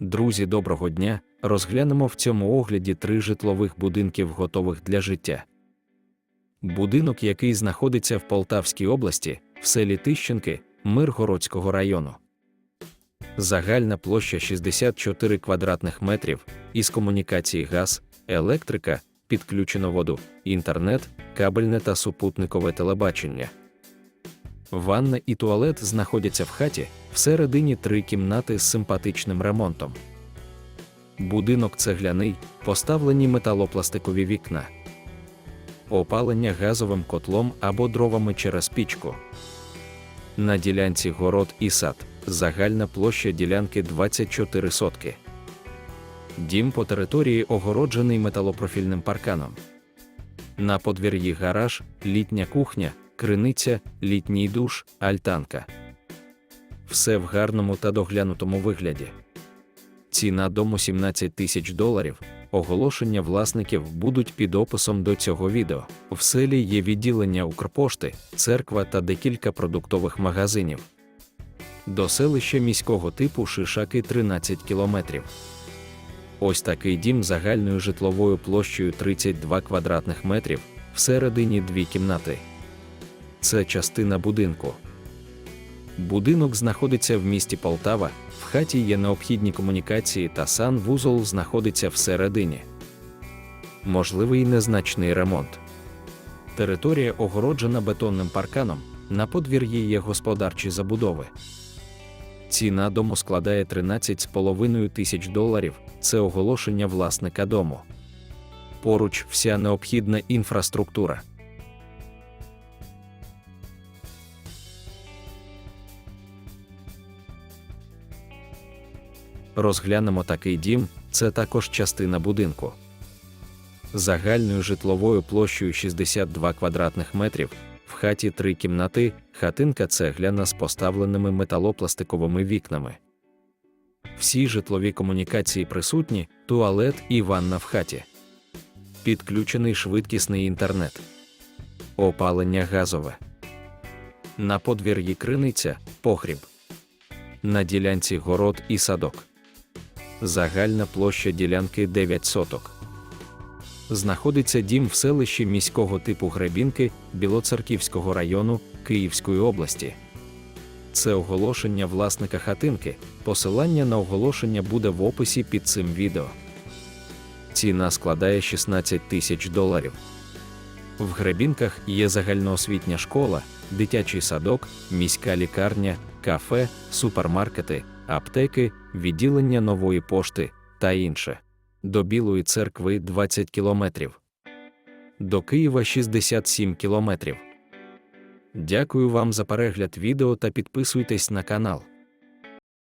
Друзі, доброго дня! Розглянемо в цьому огляді три житлових будинків, готових для життя. Будинок, який знаходиться в Полтавській області, в селі Тищенки, Миргородського району. Загальна площа 64 квадратних метрів, із комунікацій газ, електрика, підключено воду, інтернет, кабельне та супутникове телебачення. Ванна і туалет знаходяться в хаті, всередині три кімнати з симпатичним ремонтом. Будинок цегляний, поставлені металопластикові вікна. Опалення газовим котлом або дровами через пічку. На ділянці город і сад. Загальна площа ділянки 24 сотки. Дім по території огороджений металопрофільним парканом. На подвір'ї гараж, літня кухня, криниця, літній душ, альтанка. Все в гарному та доглянутому вигляді. Ціна дому 17 тисяч доларів. Оголошення власників будуть під описом до цього відео. В селі є відділення Укрпошти, церква та декілька продуктових магазинів. До селища міського типу Шишаки 13 кілометрів. Ось такий дім загальною житловою площею 32 квадратних метрів, всередині дві кімнати. Це частина будинку. Будинок знаходиться в місті Полтава, в хаті є необхідні комунікації та санвузол знаходиться всередині. Можливий незначний ремонт. Територія огороджена бетонним парканом, на подвір'ї є господарчі забудови. Ціна дому складає 13,5 тисяч доларів це оголошення власника дому. Поруч вся необхідна інфраструктура. Розглянемо такий дім, це також частина будинку. Загальною житловою площею 62 квадратних метрів, в хаті три кімнати, хатинка цегляна з поставленими металопластиковими вікнами. Всі житлові комунікації присутні, туалет і ванна в хаті. Підключений швидкісний інтернет. Опалення газове. На подвір'ї криниця, погріб. На ділянці город і садок. Загальна площа ділянки 9 соток. Знаходиться дім в селищі міського типу Гребінки Білоцерківського району Київської області. Це оголошення власника хатинки. Посилання на оголошення буде в описі під цим відео. Ціна складає 16 тисяч доларів. В Гребінках є загальноосвітня школа, дитячий садок, міська лікарня, кафе, супермаркети, аптеки, відділення нової пошти та інше. До Білої церкви 20 кілометрів. До Києва 67 кілометрів. Дякую вам за перегляд відео та підписуйтесь на канал.